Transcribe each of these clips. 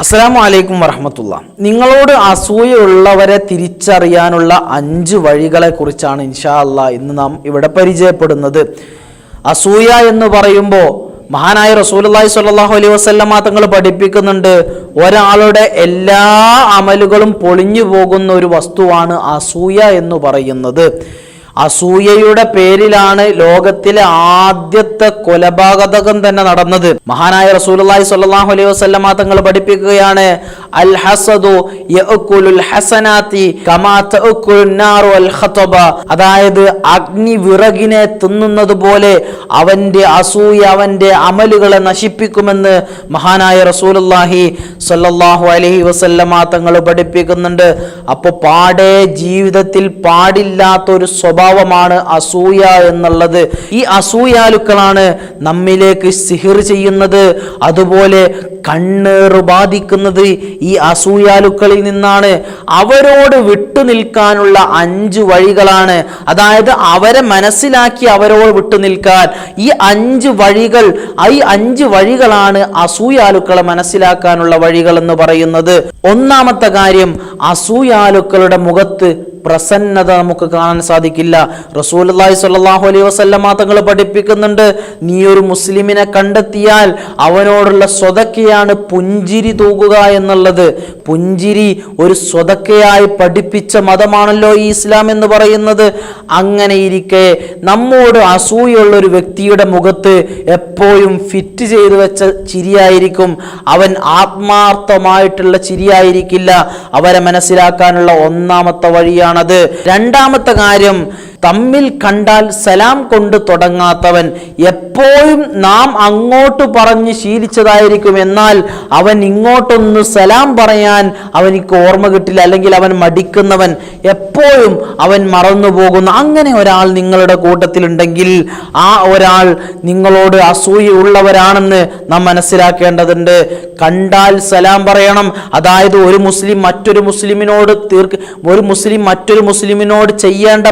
അസ്സലാമു അലൈക്കും വറഹമത്തുള്ള. നിങ്ങളോട് അസൂയുള്ളവരെ തിരിച്ചറിയാനുള്ള അഞ്ച് വഴികളെക്കുറിച്ചാണ് ഇൻഷാ അല്ലാ ഇന്ന് നാം ഇവിടെ പരിചയപ്പെടുന്നത്. അസൂയ എന്ന് പറയുമ്പോൾ മഹാനായ റസൂലുള്ളാഹി സ്വല്ലല്ലാഹു അലൈഹി വസല്ലമ തങ്ങൾ പഠിപ്പിക്കുന്നുണ്ട് ഒരാളുടെ എല്ലാ അമലുകളും പൊളിഞ്ഞു പോകുന്ന ഒരു വസ്തുവാണ് അസൂയ എന്ന് പറയുന്നത്. അസൂയയുടെ പേരിലാണ് ലോകത്തിലെ ആദ്യത്തെ കൊലപാതകം തന്നെ നടന്നത്. മഹാനായ റസൂലുള്ളാഹി സ്വല്ലാഹു അലൈഹി വസ്ലമ തങ്ങൾ പഠിപ്പിക്കുകയാണ് അൽ ഹസദു അതായത് അഗ്നി വിറകിനെ തിന്നുന്നത് പോലെ അവന്റെ അസൂയ അവന്റെ അമലുകളെ നശിപ്പിക്കുമെന്ന് മഹാനായ റസൂലുള്ളാഹി സ്വല്ലല്ലാഹു അലൈഹി വസല്ലമ തങ്ങൾ പഠിപ്പിക്കുന്നുണ്ട്. അപ്പോൾ പാടെ ജീവിതത്തിൽ പാടില്ലാത്ത ഒരു സ്വഭാവമാണ് അസൂയ എന്നുള്ളത്. ഈ അസൂയാലുക്കളാണ് നമ്മിലേക്ക് സിഹിർ ചെയ്യുന്നത്. അതുപോലെ കണ്ണേറ് ബാധിക്കുന്നത് ഈ അസൂയാലുക്കളിൽ നിന്നാണ് അവരോട് വിട്ടു നിൽക്കാനുള്ള അഞ്ച് വഴികളാണ്. അതായത് അവരെ മനസ്സിലാക്കി അവരോട് വിട്ടു നിൽക്കാൻ ഈ അഞ്ച് വഴികൾ ഈ അഞ്ച് വഴികളാണ് അസൂയാലുക്കളെ മനസ്സിലാക്കാനുള്ള വഴികൾ എന്ന് പറയുന്നത്. ഒന്നാമത്തെ കാര്യം അസൂയാലുക്കളുടെ മുഖത്ത് പ്രസന്നത നമുക്ക് കാണാൻ സാധിക്കില്ല. റസൂൽ അള്ളാഹി സ്വല്ലല്ലാഹു അലൈഹി വസല്ലമ തങ്ങൾ പഠിപ്പിക്കുന്നുണ്ട് നീ ഒരു മുസ്ലിമിനെ കണ്ടെത്തിയാൽ അവനോടുള്ള സ്വതക്കയാണ് പുഞ്ചിരി തൂകുക എന്നുള്ളത്. പുഞ്ചിരി ഒരു സ്വതക്കയായി പഠിപ്പിച്ച മതമാണല്ലോ ഈ ഇസ്ലാം എന്ന് പറയുന്നത്. അങ്ങനെ ഇരിക്കെ നമ്മോട് അസൂയുള്ള ഒരു വ്യക്തിയുടെ മുഖത്ത് എപ്പോഴും ഫിറ്റ് ചെയ്തു വെച്ച ചിരിയായിരിക്കും. അവൻ ആത്മാർത്ഥമായിട്ടുള്ള ചിരിയായിരിക്കില്ല. അവരെ മനസ്സിലാക്കാനുള്ള ഒന്നാമത്തെ വഴിയാണത് രണ്ടാമത്തെ കാര്യം തമ്മിൽ കണ്ടാൽ സലാം കൊണ്ട് തുടങ്ങാത്തവൻ എപ്പോഴും നാം അങ്ങോട്ട് പറഞ്ഞ് ശീലിച്ചതായിരിക്കും. എന്നാൽ അവൻ ഇങ്ങോട്ടൊന്ന് സലാം പറയാൻ അവനിക്ക് ഓർമ്മ കിട്ടില്ല. അല്ലെങ്കിൽ അവൻ മടിക്കുന്നവൻ എപ്പോഴും അവൻ മറന്നു പോകുന്ന അങ്ങനെ ഒരാൾ നിങ്ങളുടെ കൂട്ടത്തിലുണ്ടെങ്കിൽ ആ ഒരാൾ നിങ്ങളോട് അസൂയ ഉള്ളവരാണെന്ന് നാം മനസ്സിലാക്കേണ്ടതുണ്ട്. കണ്ടാൽ സലാം പറയണം. അതായത് ഒരു മുസ്ലിം മറ്റൊരു മുസ്ലിമിനോട് തീർക്ക് ഒരു മുസ്ലിം മറ്റൊരു മുസ്ലിമിനോട് ചെയ്യേണ്ട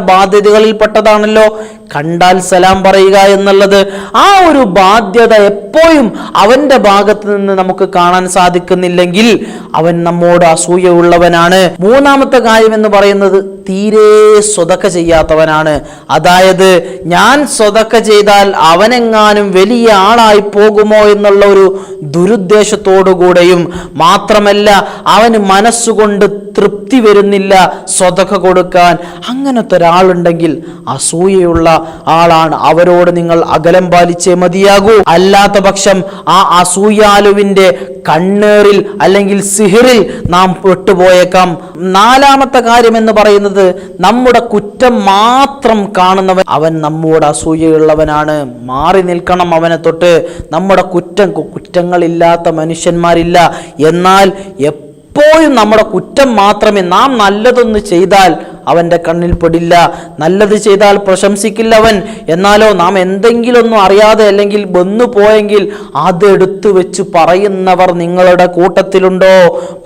ബാധ്യതകളിൽപ്പെട്ടതാണല്ലോ കണ്ടാൽ സലാം പറയുക എന്നുള്ളത് ആ ഒരു ബാധ്യത എപ്പോഴും അവന്റെ ഭാഗത്ത് നിന്ന് നമുക്ക് കാണാൻ സാധിക്കുന്നില്ലെങ്കിൽ അവൻ നമ്മോട് അസൂയ ഉള്ളവനാണ് മൂന്നാമത്തെ കാര്യം എന്ന് പറയുന്നത് തീരെ സ്വതക്ക ചെയ്യാത്തവനാണ്. അതായത് ഞാൻ സ്വതക്ക ചെയ്താൽ അവനെങ്ങാനും വലിയ ആളായി പോകുമോ എന്നുള്ള ഒരു ദുരുദ്ദേശത്തോടുകൂടെയും മാത്രമല്ല അവന് മനസ്സുകൊണ്ട് തൃപ്തി വരുന്നില്ല സ്വതക്ക കൊടുക്കാൻ. അങ്ങനത്തെ ഒരാളുണ്ടെങ്കിൽ അസൂയയുള്ള ആളാണ്. അവരോട് നിങ്ങൾ അകലം പാലിച്ചേ മതിയാകൂ. അല്ലാത്ത പക്ഷം ആ അസൂയാലുവിന്റെ കണ്ണേറിൽ അല്ലെങ്കിൽ സിഹിറിൽ നാം പെട്ടുപോയേക്കാം. നാലാമത്തെ കാര്യം എന്ന് പറയുന്നത് നമ്മുടെ കുറ്റം മാത്രം കാണുന്നവൻ അവൻ നമ്മോട് അസൂയയുള്ളവനാണ്. മാറി നിൽക്കണം അവനെ തൊട്ട്. നമ്മുടെ കുറ്റം കുറ്റങ്ങളില്ലാത്ത മനുഷ്യന്മാരില്ല. എന്നാൽ എപ്പോഴും നമ്മുടെ കുറ്റം മാത്രമേ നാം നല്ലതൊന്ന് ചെയ്താൽ അവന്റെ കണ്ണിൽ പെടില്ല. നല്ലത് ചെയ്താൽ പ്രശംസിക്കില്ല അവൻ. എന്നാലോ നാം എന്തെങ്കിലൊന്നും അറിയാതെ അല്ലെങ്കിൽ വന്നു പോയെങ്കിൽ അതെടുത്തു വെച്ച് പറയുന്നവർ നിങ്ങളുടെ കൂട്ടത്തിലുണ്ടോ?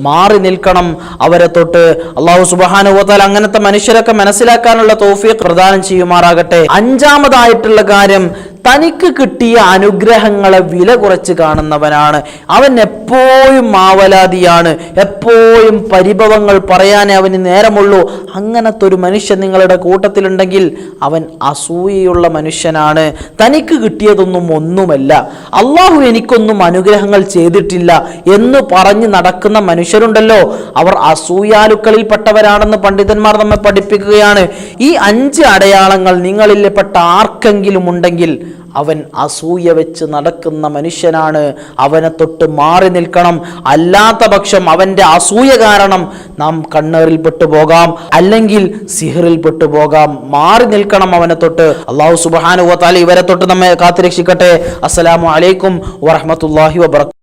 മാറി നിൽക്കണം. അവരെ തൊട്ട് അള്ളാഹു സുബാനുഭവത്താൽ അങ്ങനത്തെ മനുഷ്യരൊക്കെ മനസ്സിലാക്കാനുള്ള തോഫിയെ പ്രദാനം ചെയ്യുമാറാകട്ടെ. അഞ്ചാമതായിട്ടുള്ള കാര്യം തനിക്ക് കിട്ടിയ അനുഗ്രഹങ്ങളെ വില കുറച്ച് കാണുന്നവനാണ്. അവൻ എപ്പോഴും മാവലാതിയാണ്. എപ്പോഴും പരിഭവങ്ങൾ പറയാനേ അവന് നേരമുള്ളൂ. അങ്ങനത്തെ ഒരു മനുഷ്യൻ നിങ്ങളുടെ കൂട്ടത്തിലുണ്ടെങ്കിൽ അവൻ അസൂയയുള്ള മനുഷ്യനാണ്. തനിക്ക് കിട്ടിയതൊന്നും ഒന്നുമല്ല. അള്ളാഹു എനിക്കൊന്നും അനുഗ്രഹങ്ങൾ ചെയ്തിട്ടില്ല എന്ന് പറഞ്ഞ് നടക്കുന്ന മനുഷ്യരുണ്ടല്ലോ. അവർ അസൂയാലുക്കളിൽപ്പെട്ടവരാണെന്ന് പണ്ഡിതന്മാർ നമ്മെ പഠിപ്പിക്കുകയാണ്. ഈ അഞ്ച് അടയാളങ്ങൾ നിങ്ങളിൽ പെട്ട ആർക്കെങ്കിലും ഉണ്ടെങ്കിൽ അവൻ അസൂയ വെച്ച് നടക്കുന്ന മനുഷ്യനാണ്. അവനെ തൊട്ട് മാറി നിൽക്കണം. അല്ലാത്ത പക്ഷം അവന്റെ അസൂയ കാരണം നാം കണ്ണേറിൽ പെട്ടുപോകാം അല്ലെങ്കിൽ സിഹറിൽ പെട്ടുപോകാം മാറി നിൽക്കണം അവനെ തൊട്ട്. അള്ളാഹു സുബാനുവത്താലി ഇവരെ തൊട്ട് നമ്മെ കാത്തുരക്ഷിക്കട്ടെ. അസ്സലാമു അലൈക്കും വറഹമത്തല്ലാഹി വബർക്കാത്തു